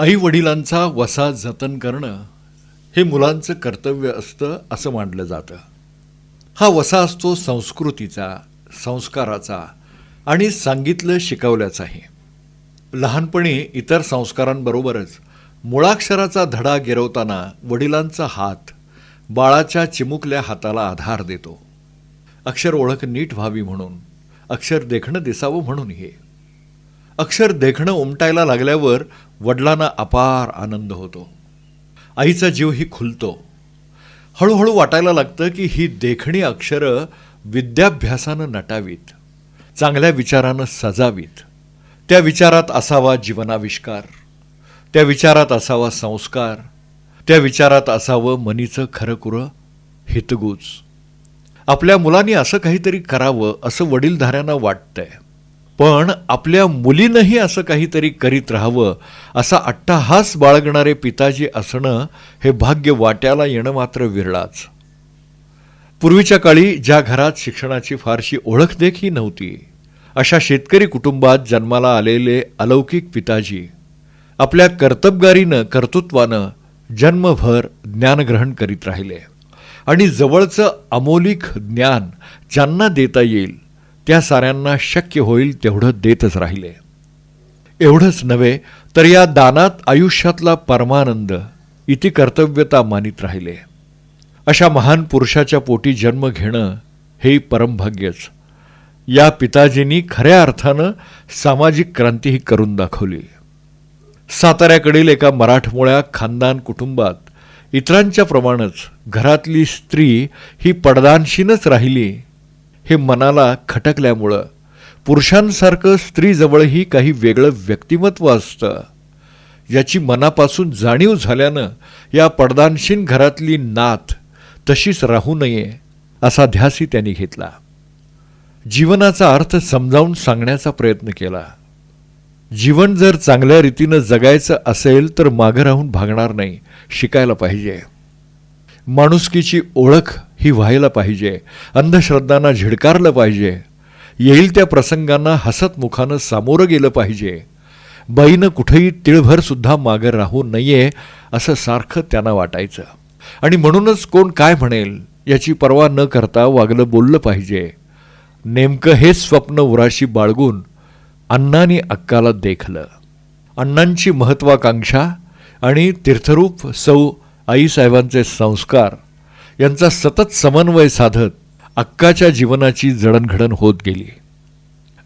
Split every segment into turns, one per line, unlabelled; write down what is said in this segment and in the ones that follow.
आई वडिलांचा वसा जतन करणं हे मुलांचं कर्तव्य असतं असं मानलं जातं. हा वसा असतो संस्कृतीचा संस्काराचा आणि सांगितलं शिकवल्याचाही. लहानपणी इतर संस्कारांबरोबरच मुळाक्षराचा धडा गिरवताना वडिलांचा हात बाळाच्या चिमुकल्या हाताला आधार देतो. अक्षर ओळख नीट व्हावी म्हणून अक्षर देखणं दिसावं म्हणून हे अक्षर देखणं उमटायला लागल्यावर वडिलांना अपार आनंद होतो. आईचा जीवही खुलतो. हळूहळू वाटायला लागतं की ही देखणी अक्षरं विद्याभ्यासानं नटावीत चांगल्या विचारानं सजावीत. त्या विचारात असावा जीवनाविष्कार त्या विचारात असावा संस्कार त्या विचारात असावं मनीचं खरंखुरं हितगुज. आपल्या मुलांनी असं काहीतरी करावं असं वडीलधाऱ्यांना वाटतंय. पण आपल्या मुलीनंही असं काहीतरी करीत राहावं असा अट्टाहास बाळगणारे पिताजी असणं हे भाग्य वाट्याला येणं मात्र विरळाच. पूर्वीच्या काळी ज्या घरात शिक्षणाची फारशी ओळख देखील नव्हती अशा शेतकरी कुटुंबात जन्माला आलेले अलौकिक पिताजी आपल्या कर्तबगारीनं कर्तृत्वानं जन्मभर ज्ञानग्रहण करीत राहिले. आणि जवळचं अमोलिक ज्ञान ज्यांना देता येईल त्या साऱ्यांना शक्य होईल तेवढं देतच राहिले. एवढंच नव्हे तर या दानात आयुष्यातला परमानंद इति कर्तव्यता मानित राहिले. अशा महान पुरुषाच्या पोटी जन्म घेणं हे परमभाग्यच. या पिताजींनी खऱ्या अर्थानं सामाजिक क्रांतीही करून दाखवली. साताऱ्याकडील एका मराठमोळ्या खानदान कुटुंबात इतरांच्या प्रमाणच घरातली स्त्री ही पडदानशीनच राहिली. हे मनाला खटकल्यामुळं पुरुषांसारखं स्त्रीजवळही काही वेगळं व्यक्तिमत्व असतं. याची मनापासून जाणीव झाल्यानं या पडदानशीन घरातली नात तशीच राहू नये असा ध्यासही त्यांनी घेतला. जीवनाचा अर्थ समजावून सांगण्याचा प्रयत्न केला. जीवन जर चांगल्या रीतीनं जगायचं असेल तर मागं राहून भागणार नाही शिकायला पाहिजे. माणुसकीची ओळख ही व्हायला पाहिजे अंधश्रद्धांना झिडकारलं पाहिजे येईल त्या प्रसंगांना हसत मुखानं सामोरं गेलं पाहिजे. बाईनं कुठेही तिळभरसुद्धा मागं राहू नये असं सारखं त्यांना वाटायचं. आणि म्हणूनच कोण काय म्हणेल याची पर्वा न करता वागलं बोललं पाहिजे. नेमकं हे स्वप्न उराशी बाळगून अण्णांनी अक्काला देखलं. अण्णांची महत्त्वाकांक्षा आणि तीर्थरूप सौ आईसाहेबांचे संस्कार यांचा सतत समन्वय साधत अक्काच्या जीवनाची जडणघडण होत गेली.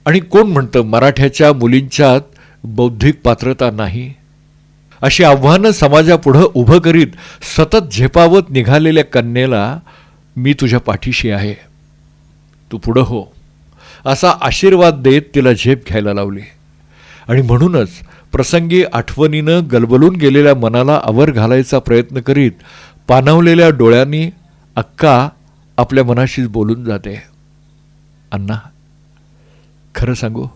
आणि कोण म्हणतं मराठ्याच्या मुलींच्यात बौद्धिक पात्रता नाही? अशी आव्हानं समाजापुढं उभं करीत सतत झेपावत निघालेल्या कन्येला मी तुझ्या पाठीशी आहे. तू पुढं हो. असा आशीर्वाद देत तिला झेप घ्यायला लावली. आणि म्हणूनच प्रसंगी आठवणीनं गलबलून गेलेल्या मनाला आवर घालायचा प्रयत्न करीत पानवलेल्या डोळ्यांनी अक्का आपल्या मनाशीच बोलून जाते. अण्णा खरं सांगू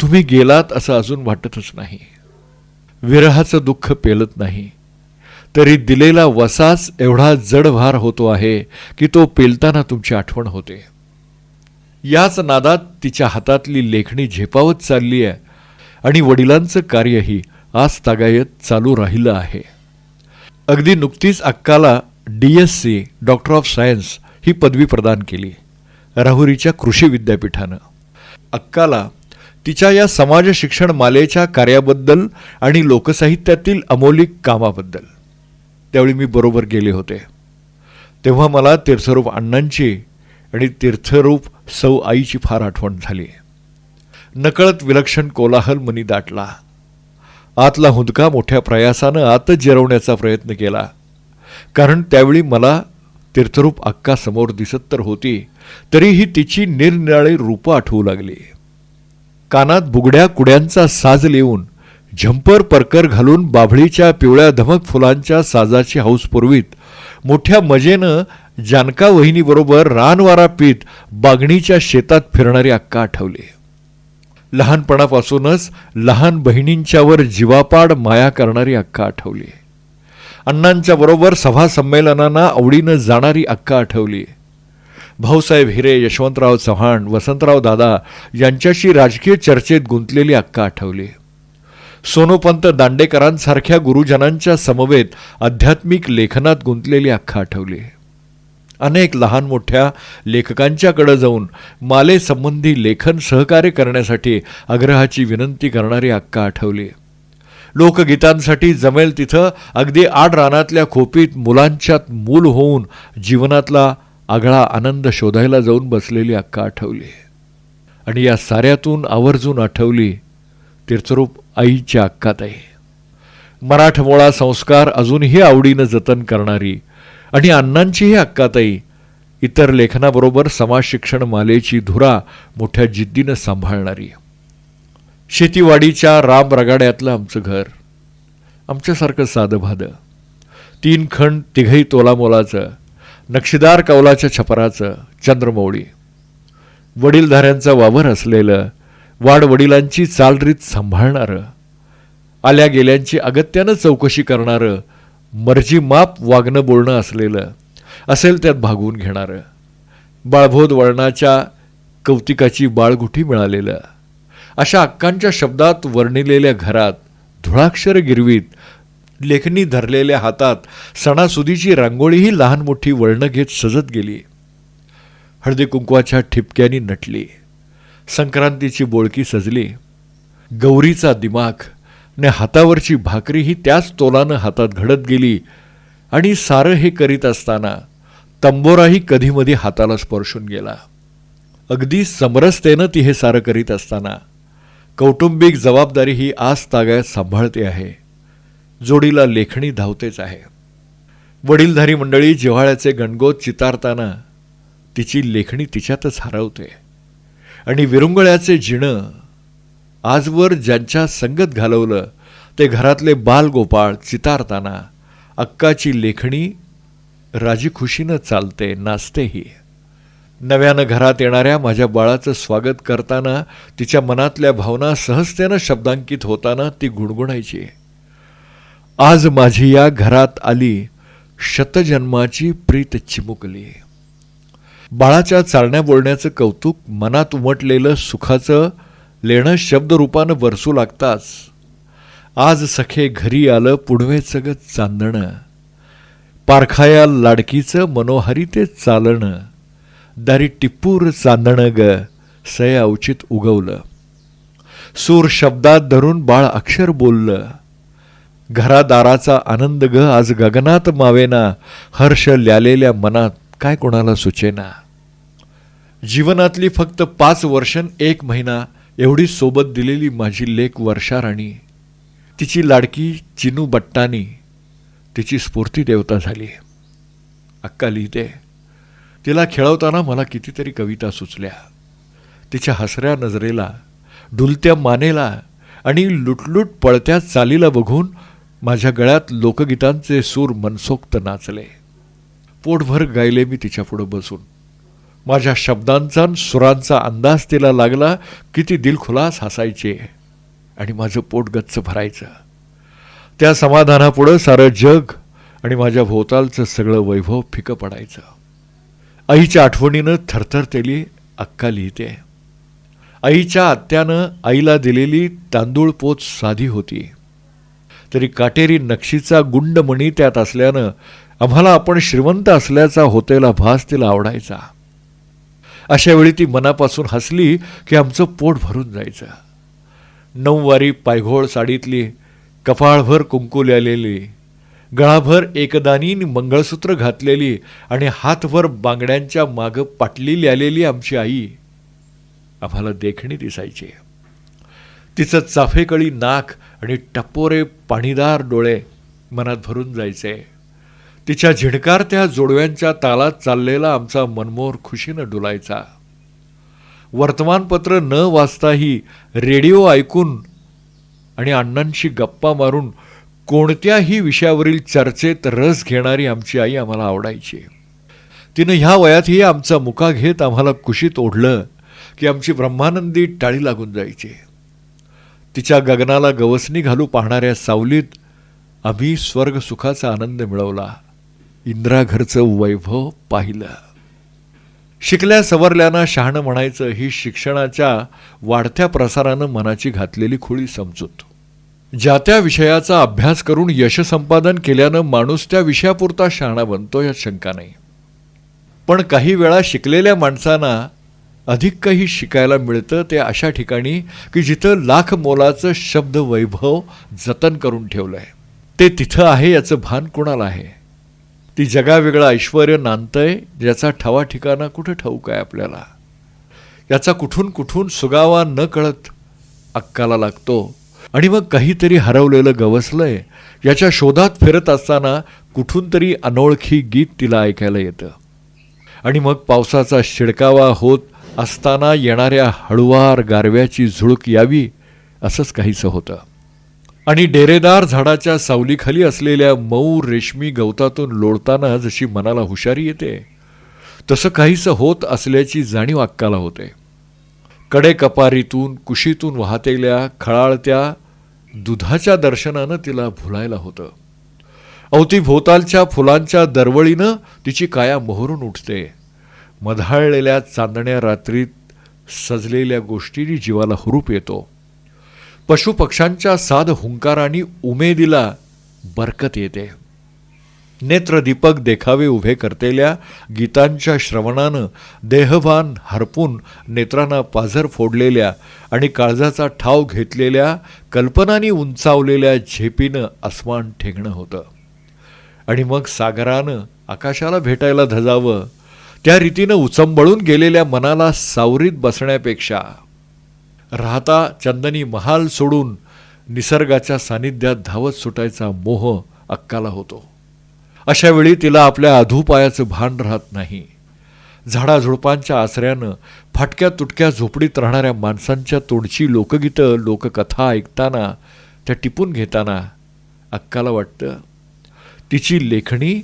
तुम्ही गेलात असं अजून वाटतच नाही. विरहाचं दुःख पेलत नाही. तरी दिलेला वसाच एवढा जडभार होतो आहे की तो पेलताना तुमची आठवण होते. याच नादात तिच्या हातातली लेखणी झेपावत चालली आहे आणि वडिलांचं कार्यही आज तागायत चालू राहिलं आहे. अगदी नुकतीच अक्काला D S C doctor of science ही पदवी प्रदान केली राहुरीच्या कृषी विद्यापीठानं. अक्काला तिच्या या समाज शिक्षण मालेच्या कार्याबद्दल आणि लोकसाहित्यातील अमौलिक कामाबद्दल. त्यावेळी मी बरोबर गेले होते. तेव्हा मला तीर्थरूप अण्णांची आणि तीर्थरूप सौ आईची फार आठवण झाली. नकळत विलक्षण कोलाहल मनी दाटला. आतला हुंदका मोठ्या प्रयासानं आतच जिरवण्याचा प्रयत्न केला. कारण त्यावेळी मला तीर्थरूप अक्का समोर दिसत तर होती तरीही तिची निरनिराळी रूपं आठवू लागली. कानात बुगड्या कुड्यांचा साज लिहून झंपर परकर घालून बाभळीच्या पिवळ्या धमक फुलांच्या साजाची हौस पुरवीत मोठ्या मजेनं जानका वहिनीबरोबर रानवारा पीत बागणीच्या शेतात फिरणारी अक्का आठवली. लहानपणापासूनच लहान बहिणींच्यावर जीवापाड माया करणारी अक्का आठवली. अण्णांच्या बरोबर सभा संमेलनांना आवडीनं जाणारी अक्का आठवली. भाऊसाहेब हिरे यशवंतराव चव्हाण वसंतराव दादा यांच्याशी राजकीय चर्चेत गुंतलेली अक्का आठवली. सोनोपंत दांडेकरांसारख्या गुरुजनांच्या समवेत आध्यात्मिक लेखनात गुंतलेली अख्खा आठवली. अनेक लहान मोठ्या लेखकांच्याकडं जाऊन मालेसंबंधी लेखन सहकार्य करण्यासाठी आग्रहाची विनंती करणारी अक्का आठवली. लोकगीतांसाठी जमेल तिथं अगदी आड रानातल्या खोपीत मुलांच्यात मूल होऊन जीवनातला आगळा आनंद शोधायला जाऊन बसलेली अक्का आठवली. आणि या साऱ्यातून आवर्जून आठवली तीर्थरूप आईच्या अक्काताई मराठमोळा संस्कार अजूनही आवडीनं जतन करणारी आणि अण्णांचीही अक्काताई इतर लेखनाबरोबर समाज शिक्षण मालेची धुरा मोठ्या जिद्दीनं सांभाळणारी. शेतीवाडीच्या राम रगाड्यातलं आमचं घर. आमच्यासारखं साधं भादं. तीन खंड तिघही तोलामोलाचं. नक्षीदार कौलाच्या छपराचं. चंद्रमौळी. वडीलधाऱ्यांचा वावर असलेलं. वाडवडिलांची चालरीत सांभाळणारं. आल्या गेल्यांची अगत्यानं चौकशी करणारं. मर्जी माप वागणं बोलणं असलेलं असेल त्यात भागवून घेणारं. बाळभोद वळणाच्या कौतिकाची बाळगुठी मिळालेलं. अशा अक्कांच्या शब्दात वर्णिलेल्या घरात धुळाक्षर गिरवीत लेखणी धरलेल्या हातात सणासुदीची रांगोळीही लहान मोठी वळणं घेत सजत गेली. हळदी कुंकवाच्या ठिपक्यानी नटली. संक्रांतीची बोळकी सजली. गौरीचा दिमाग आणि हातावरची भाकरी ही त्याच तोलानं हातात घडत गेली. आणि सारं हे करीत असताना तंबोराही कधीमधी हाताला स्पर्शून गेला. अगदी समरसतेनं ती हे सारं करीत असताना कौटुंबिक जबाबदारी ही आज तागायत सांभाळते आहे. जोडीला लेखणी धावतेच आहे. वडीलधारी मंडळी जिव्हाळ्याचे गणगोत चितारताना तिची लेखणी तिच्यातच हरवते. आणि विरुंगळ्याचे जिणं आजवर ज्यांच्या संगत घालवलं ते घरातले बालगोपाळ चितारताना अक्काची लेखणी राजीखुशीनं चालते नाचतेही. नव्यानं घरात येणाऱ्या माझ्या बाळाचं स्वागत करताना तिच्या मनातल्या भावना सहजतेनं शब्दांकित होताना ती गुणगुणायची. आज माझी या घरात आली शतजन्माची प्रीत चिमुकली. बाळाच्या चालण्या बोलण्याचं कौतुक मनात उमटलेलं सुखाचं लेणं शब्दरूपानं वरसू लागताच. आज सखे घरी आलं पुढवे सगळं चांदणं. पारखाया लाडकीचं मनोहरी ते चालणं. दारी टिप्पूर चांदणं ग सय अवचित उगवलं. सूर शब्दात धरून बाळ अक्षर बोललं. घरादाराचा आनंद ग आज गगनात मावेना. हर्ष ल्यालेल्या मनात काय कोणाला सुचेना. जीवनातली फक्त पाच वर्षन एक महिना. एवढी सोबत दिलेली माझी लेख वर्षा राणी तिची लाडकी चिनू बट्टानी तिची स्फूर्ती देवता झाली. अक्का लिहिते तिला खेळवताना मला कितीतरी कविता सुचल्या. तिच्या हसऱ्या नजरेला डुलत्या मानेला आणि लुटलुट पळत्या चालीला बघून माझ्या गळ्यात लोकगीतांचे सूर मनसोक्त नाचले. पोटभर गायले मी तिच्यापुढं बसून. माझ्या शब्दांचा सुरांचा अंदाज तिला लागला किती दिलखुलास हसायचे. आणि माझं पोट गच्च भरायचं. त्या समाधानापुढं सारं जग आणि माझ्या भोवतालचं सगळं वैभव फिकं पडायचं. आईच्या आठवणीनं थरथरतेली अक्का लिहिते. आईच्या आत्यानं आईला दिलेली तांदूळ पोच साधी होती. तरी काटेरी नक्षीचा गुंडमणी त्यात असल्यानं आम्हाला आपण श्रीमंत असल्याचा होतेला भास तिला आवडायचा. अशावेळी ती मनापासून हसली की आमचं पोट भरून जायचं. नऊवारी पायघोळ साडीतली कपाळभर कुंकू लिहिलेली गळाभर एकदानी मंगळसूत्र घातलेली आणि हातभर बांगड्यांच्या मागं पाटली लिहिलेली आमची आई आम्हाला देखणी दिसायची. तिचं चाफेकळी नाक आणि टपोरे पाणीदार डोळे मनात भरून जायचे. तिच्या झिणकारत्या जोडव्यांच्या तालात चाललेला आमचा मनमोहर खुशीनं डुलायचा. वर्तमानपत्र न वाचताही रेडिओ ऐकून आणि अण्णांशी गप्पा मारून कोणत्याही विषयावरील चर्चेत रस घेणारी आमची आई आम्हाला आवडायची. तिनं ह्या वयातही आमचा मुका घेत आम्हाला कुशीत ओढलं की आमची ब्रह्मानंदी टाळी लागून जायची. तिच्या गगनाला गवसणी घालू पाहणाऱ्या सावलीत आम्ही स्वर्गसुखाचा आनंद मिळवला. इंद्राघरचं वैभव पाहिलं. शिकल्या सवरल्यानं शहाणं म्हणायचं ही शिक्षणाच्या वाढत्या प्रसारानं मनाची घातलेली खोळी समजूत. ज्या त्या विषयाचा अभ्यास करून यशसंपादन केल्यानं माणूस त्या विषयापुरता शहाणा बनतो यात शंका नाही. पण काही वेळा शिकलेल्या माणसांना अधिक काही शिकायला मिळतं ते अशा ठिकाणी की जिथं लाख मोलाचं शब्द वैभव जतन करून ठेवलं आहे ते तिथं आहे याचं भान कोणाला आहे? ती जगावेगळं ऐश्वर नांदतंय ज्याचा ठवा ठिकाणा कुठं ठाऊक आहे आपल्याला? याचा कुठून कुठून सुगावा न कळत अक्काला लागतो. आणि मग काहीतरी हरवलेलं गवसलंय याच्या शोधात फिरत असताना कुठून तरी अनोळखी गीत तिला ऐकायला येतं. आणि मग पावसाचा शिडकावा होत असताना येणाऱ्या हळुवार गारव्याची झुळूक यावी असंच काहीसं होतं. आणि डेरेदार झाडाच्या सावलीखाली असलेल्या मऊ रेशमी गवतातून लोळताना जशी मनाला हुशारी येते तसं काहीसं होत असल्याची जाणीव अक्काला होते. कडे कपारीतून कुशीतून वाहतेल्या खळाळत्या दुधाच्या दर्शनानं तिला भुलायला होतं. अवतीभोवतालच्या फुलांच्या दरवळीनं तिची काया मोहरून उठते. मधाळलेल्या चांदण्या रात्रीत सजलेल्या गोष्टींनी जीवाला हुरूप येतो. पशुपक्ष्यांच्या साध हुंकाराने उमेदीला बरकत येते. नेत्रदीपक देखावे उभे करतेल्या गीतांच्या श्रवणानं देहभान हरपून नेत्रांना पाझर फोडलेल्या आणि काळजाचा ठाव घेतलेल्या कल्पनांनी उंचावलेल्या झेपीनं अस्मान ठेंगणं होतं. आणि मग सागरानं आकाशाला भेटायला धजावं त्या रीतीनं उचंबळून गेलेल्या मनाला सावरीत बसण्यापेक्षा राहता चंदनी महाल सोडून निसर्गाच्या सानिध्यात धावत सुटायचा मोह अक्काला होतो. अशावेळी तिला आपल्या अधुपायाचं भान राहत नाही. झाडाझुडपांच्या आसऱ्यानं फाटक्या तुटक्या झोपडीत राहणाऱ्या माणसांच्या तोंडची लोकगीतं लोककथा ऐकताना त्या टिपून घेताना अक्काला वाटतं तिची लेखणी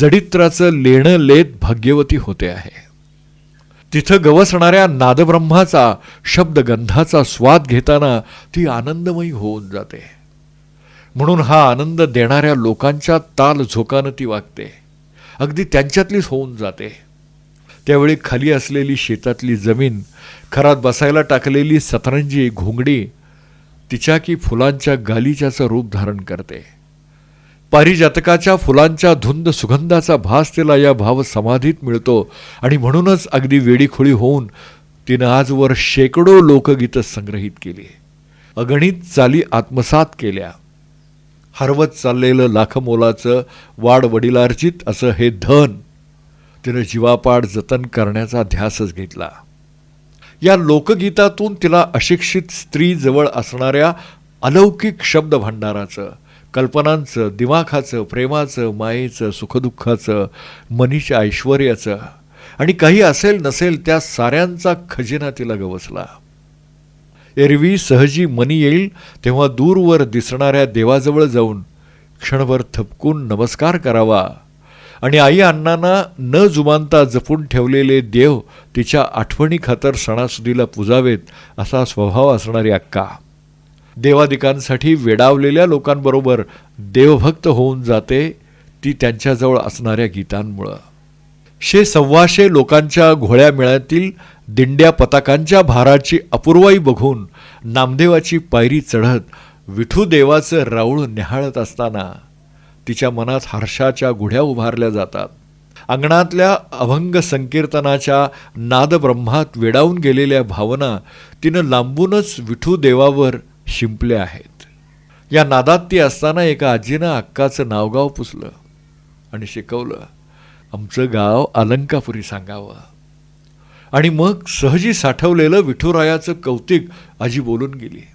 जडित्राचं लेणं लेत भाग्यवती होते आहे. तिथं गवसणाऱ्या नादब्रह्माचा शब्दगंधाचा स्वाद घेताना ती आनंदमयी होऊन जाते. म्हणून हा आनंद देणाऱ्या लोकांच्या ताल झोकानं ती वागते. अगदी त्यांच्यातलीच होऊन जाते. त्यावेळी खाली असलेली शेतातली जमीन खरात बसायला टाकलेली सतरंजी घोंगडी तिच्या की फुलांच्या गालिच्याचं रूप धारण करते. पारिजातकाच्या फुलांच्या धुंद सुगंधाचा भास तिला या भाव समाधीत मिळतो. आणि म्हणूनच अगदी वेडीखोळी होऊन तिनं आजवर शेकडो लोकगीतं संग्रहित केली. अगणित चाली आत्मसात केल्या. हरवत चाललेलं लाखमोलाचं वाढ वडिलार्जित असं हे धन तिनं जीवापाड जतन करण्याचा ध्यासच घेतला. या लोकगीतातून तिला अशिक्षित स्त्री जवळ असणाऱ्या अलौकिक शब्द भांडाराचं कल्पनांचं दिमाखाचं प्रेमाचं मायेचं सुखदुःखाचं मनीच्या ऐश्वर्याचं. आणि काही असेल नसेल त्या साऱ्यांचा खजिना तिला गवसला. एरवी सहजी मनी येईल तेव्हा दूरवर दिसणाऱ्या देवाजवळ जाऊन क्षणभर थपकून नमस्कार करावा. आणि आई अण्णांना न जुमानता जपून ठेवलेले देव तिच्या आठवणी खातर सणासुदीला पुजावेत असा स्वभाव असणारी अक्का. देवादिकांसाठी वेडावलेल्या लोकांबरोबर देवभक्त होऊन जाते ती त्यांच्याजवळ असणाऱ्या गीतांमुळं. शे सव्वाशे लोकांच्या घोळ्या मेळ्यातील दिंड्या पताकांच्या भाराची अपूर्वाई बघून नामदेवाची पायरी चढत विठू देवाचं राऊळ निहाळत असताना तिच्या मनात हर्षाच्या गुढ्या उभारल्या जातात. अंगणातल्या अभंग संकीर्तनाच्या नादब्रह्मात वेडावून गेलेल्या भावना तिनं लांबूनच विठू देवावर शिंपल्या आहेत. या नादात ती असताना एका आजीनं अक्काचं नावगाव पुसलं आणि शिकवलं आमचं गाव अलंकापुरी सांगावं. आणि मग सहजी साठवलेलं विठुरायाचं कौतिक आजी बोलून गेली.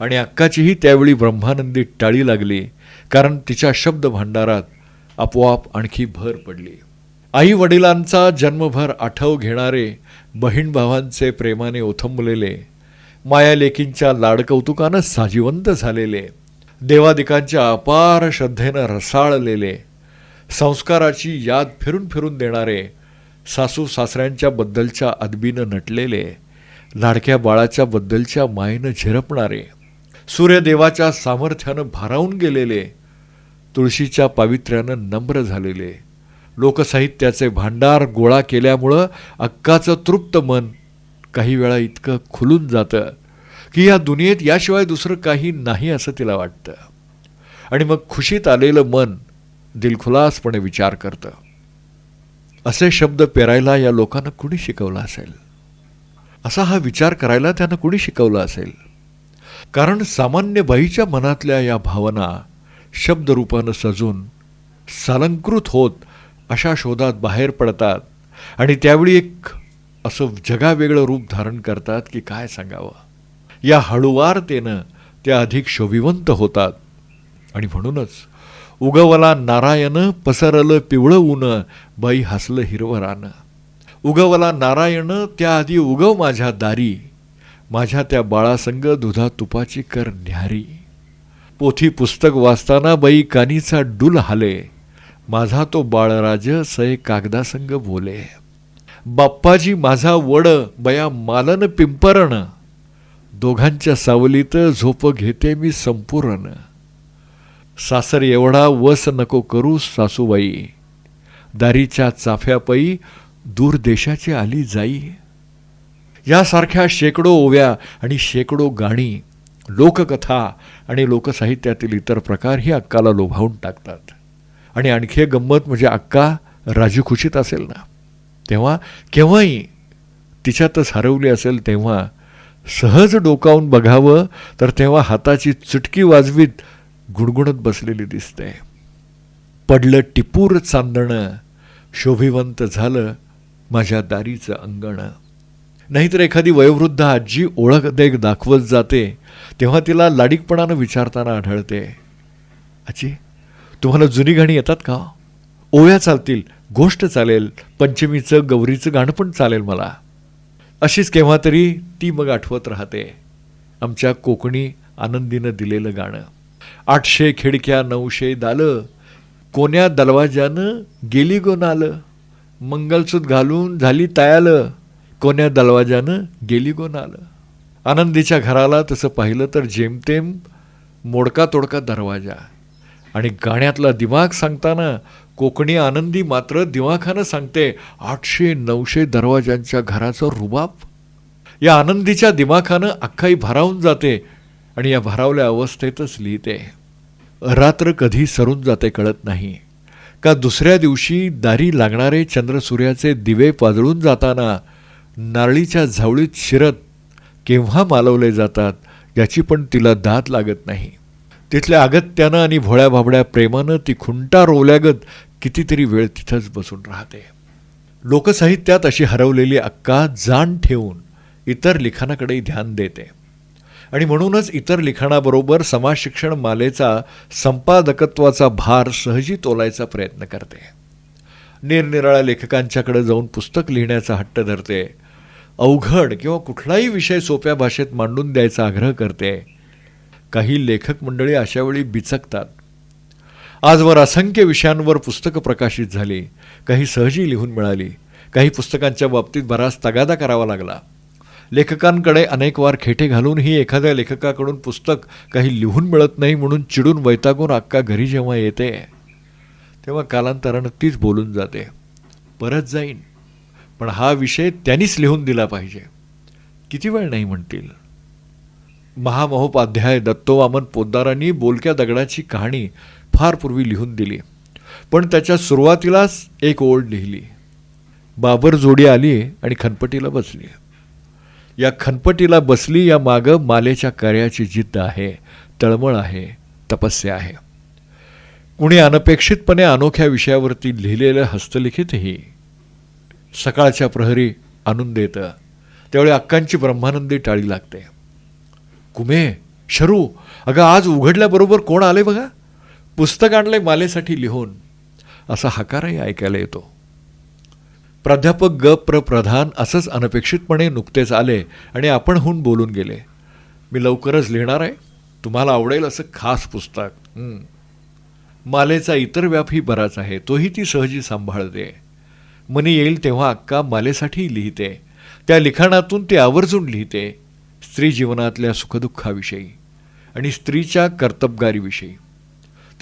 आणि अक्काचीही त्यावेळी ब्रह्मानंदी टाळी लागली कारण तिच्या शब्द भांडारात आपोआप आणखी भर पडली. आई वडिलांचा जन्मभर आठव घेणारे बहीण भावांचे प्रेमाने ओथंबलेले मायालेकींच्या लाडकौतुकानं साजीवंत झालेले देवादिकांच्या अपार श्रद्धेनं रसाळलेले संस्काराची याद फिरून फिरून देणारे सासू सासऱ्यांच्या बद्दलच्या अदबीनं नटलेले लाडक्या बाळाच्या बद्दलच्या मायेनं झिरपणारे सूर्यदेवाच्या सामर्थ्यानं भारावून गेलेले तुळशीच्या पावित्र्यानं नम्र झालेले लोकसाहित्याचे भांडार गोळा केल्यामुळं अक्काचं तृप्त मन काही वेळा इतकं खुलून जातं की या दुनियेत याशिवाय दुसरं काही नाही असं तिला वाटतं. आणि मग खुशीत आलेलं मन दिलखुलासपणे विचार करतं. असे शब्द पेरायला या लोकांना कुणी शिकवलं असेल? असा हा विचार करायला त्यांना कुणी शिकवलं असेल? कारण सामान्य बाईच्या मनातल्या या भावना शब्दरूपानं सजून सालंकृत होत अशा शोधात बाहेर पडतात. आणि त्यावेळी एक असं जगावेगळं रूप धारण करतात की काय सांगावं? या हळुवारतेनं त्या अधिक शोभिवंत होतात. आणि म्हणूनच उगवला नारायण पसरलं पिवळं ऊन बाई हसलं हिरवं रानं उगवला नारायण त्याआधी उगव माझ्या दारी. माझ्या त्या बाळासंग दुधा तुपाची कर न्यारी. पोथी पुस्तक वाचताना बाई कानीचा डुल हाले. माझा तो बाळराज सय कागदासंग बोले. बाप्पाजी माझा वड बया मालन पिंपरण. दोघांच्या सावलीत झोप घेते मी संपूर्ण. सासर एवढा वस नको करू सासूबाई. दारीच्या चाफ्यापायी दूर देशाची आली जाई. यासारख्या शेकडो ओव्या आणि शेकडो गाणी लोककथा आणि लोकसाहित्यातील इतर प्रकार ही अक्काला लोभावून टाकतात. आणि आणखी गंमत म्हणजे अक्का राजी खुशीत असेल ना. तेव्हा केव्हाही तिच्यातच हरवली असेल तेव्हा सहज डोकावून बघावं तर तेव्हा हाताची चुटकी वाजवीत गुणगुणत बसलेली दिसते. पडलं टिपूर चांदणं शोभिवंत झालं माझ्या दारीचं अंगण. नाहीतर एखादी वयोवृद्ध आजी ओळख देख दाखवत जाते तेव्हा तिला लाडीकपणानं विचारताना आढळते. आजी तुम्हाला जुनी गाणी येतात का? ओव्या चालतील. गोष्ट चालेल पंचमीचं गौरीचं गाणं पण चालेल मला. अशीच केव्हा तरी ती मग आठवत राहते. आमच्या कोकणी आनंदीनं दिलेलं गाणं. आठशे खिडक्या नऊशे दालं कोण्या दलवाजानं गेली गो नालं? मंगलसूत घालून झाली तयालं कोण्या दलवाजानं गेली गो नालं? आनंदीच्या घराला तसं पाहिलं तर जेमतेम मोडका तोडका दरवाजा. आणि गाण्यातला दिमाग सांगताना कोकणी आनंदी मात्र दिमाखानं सांगते आठशे नऊशे दरवाजांच्या घराचं रुबाब. या आनंदीच्या दिमाखानं अख्खाई भारावून जाते आणि या भारावल्या अवस्थेतच लिहिते. रात्र कधी सरून जाते कळत नाही. का दुसऱ्या दिवशी दारी लागणारे चंद्रसूर्याचे दिवे पाजळून जाताना नारळीच्या झावळीत शिरत केव्हा मालवले जातात याची पण तिला दात लागत नाही. तिथल्या अगत्यानं आणि भोळ्या भाबड्या प्रेमानं ती खुंटा रोवल्यागत कितीतरी वेळ तिथंच बसून राहते. लोकसाहित्यात अशी हरवलेली अक्का जाण ठेवून इतर लिखाणाकडे ध्यान देते. आणि म्हणूनच इतर लिखाणाबरोबर समाज शिक्षण मालेचा संपादकत्वाचा भार सहजी तोलायचा प्रयत्न करते. निरनिराळ्या लेखकांच्याकडे जाऊन पुस्तक लिहिण्याचा हट्ट धरते. अवघड किंवा कुठलाही विषय सोप्या भाषेत मांडून द्यायचा आग्रह करते. काही लेखक मंडळी अशावेळी बिचकतात. आजवर असंख्य विषयांवर पुस्तकं प्रकाशित झाली. काही सहजी लिहून मिळाली. काही पुस्तकांच्या बाबतीत बराच तगादा करावा लागला. लेखकांकडे अनेक वार खेटे घालूनही एखाद्या लेखकाकडून पुस्तक काही लिहून मिळत नाही म्हणून चिडून वैतागून अक्का घरी जेव्हा येते तेव्हा कालांतरानं तीच बोलून जाते. परत जाईन. पण हा विषय त्यांनीच लिहून दिला पाहिजे. किती वेळ नाही म्हणतील. महामहोपाध्याय दत्तोवामन पोद्दारांनी बोलक्या दगडाची कहाणी फार पूर्वी लिहून दिली. पण त्याच्या सुरुवातीलाच एक ओळ लिहिली. बाबर जोडी आली आणि खनपटीला बसली. या खनपटीला बसली या मागं मालेच्या कार्याची जिद्द आहे तळमळ आहे तपस्या आहे. कुणी अनपेक्षितपणे अनोख्या विषयावरती लिहिलेलं हस्तलिखितही सकाळच्या प्रहरी आणून देतं. त्यावेळी अक्कांची ब्रह्मानंदी टाळी लागते. कुमे शरू अगं आज उघडल्याबरोबर कोण आले बघा? पुस्तक आणलंय मालेसाठी लिहून. असा हकारही ऐकायला येतो. प्राध्यापक ग प्र प्रधान असंच अनपेक्षितपणे नुकतेच आले आणि आपणहून बोलून गेले. मी लवकरच लिहिणार आहे. तुम्हाला आवडेल असं खास पुस्तक. मालेचा इतर व्यापही बराच आहे. तोही ती सहजी सांभाळते. मनी येईल तेव्हा अक्का मालेसाठी लिहिते. त्या लिखाणातून ती आवर्जून लिहिते. स्त्री जीवनातल्या सुखदुःखाविषयी आणि स्त्रीच्या कर्तबगारीविषयी.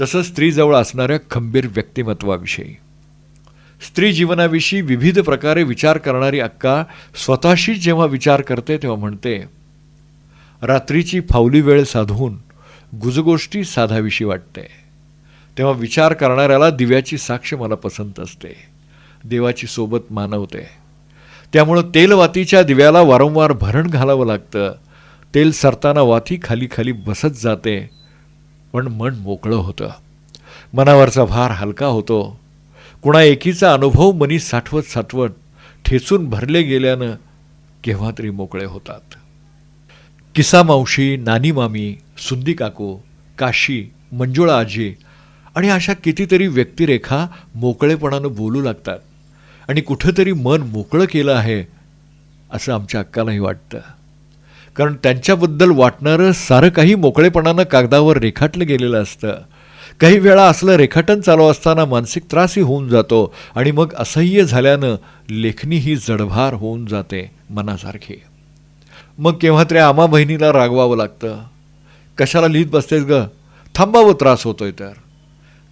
तसंच स्त्रीजवळ असणाऱ्या खंबीर व्यक्तिमत्वाविषयी. स्त्री जीवनाविषयी विविध प्रकारे विचार करणारी अक्का स्वतःशी जेव्हा विचार करते तेव्हा म्हणते रात्रीची फावली वेळ साधून गुजगोष्टी साधाविषयी वाटते. तेव्हा विचार करणाऱ्याला दिव्याची साक्ष मला पसंत असते. देवाची सोबत मानवते. त्यामुळं तेलवातीच्या दिव्याला वारंवार भरण घालावं लागतं. तेल सरताना वाती खाली खाली बसत जाते. पण मन मोकळं होतं. मनावरचा भार हलका होतो. कुणा एकीचा अनुभव मनी साठवत साठवत ठेचून भरले गेल्यानं केव्हा तरी मोकळे होतात. किसा मावशी नानी मामी सुंदी काकू काशी मंजुळा आजी आणि अशा कितीतरी व्यक्तिरेखा मोकळेपणानं बोलू लागतात आणि कुठंतरी मन मोकळं केलं आहे असं आमच्या अक्कालाही वाटतं. कारण त्यांच्याबद्दल वाटणारं सारं काही मोकळेपणानं कागदावर रेखाटलं गेलेलं असतं. काही वेळा असलं रेखाटन चालू असताना मानसिक त्रासही होऊन जातो आणि मग असह्य झाल्यानं लेखणी ही जडभार होऊन जाते मनासारखी. मग केव्हा तरी आमा बहिणीला रागवावं लागतं. कशाला लिहित बसतेस ग? थांबावं त्रास होतोय तर.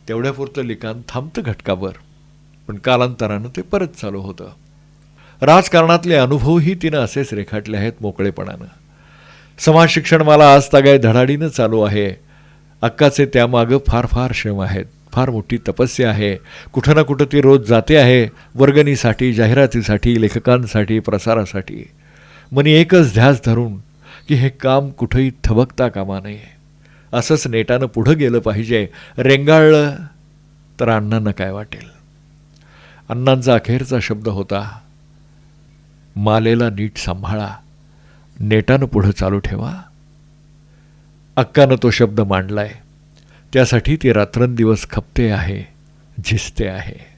तेवढ्यापुरतं लिखाण थांबतं घटकाभर पण कालांतरानं ते परत चालू होतं. राजकारणातले अनुभवही तिनं असेच रेखाटले आहेत मोकळेपणानं. समाज शिक्षण मला आज तागाय धडाडीनं चालू आहे. अक्काचे त्यामागं फार फार श्रम आहेत. फार मोठी तपस्या आहे. कुठं ना कुठं ती रोज जाते आहे वर्गणीसाठी जाहिरातीसाठी लेखकांसाठी प्रसारासाठी. मनी एकच ध्यास धरून की हे काम कुठंही थबकता कामा नये. असंच नेटानं पुढं गेलं पाहिजे. रेंगाळलं तर अण्णांना काय वाटेल? अण्णांचा अखेरचा शब्द होता मालेला नीट सांभाळा. नेटानं पुढं चालू ठेवा. अक्कानं तो शब्द मांडलाय. त्यासाठी ती रात्रंदिवस खपते आहे झिजते आहे.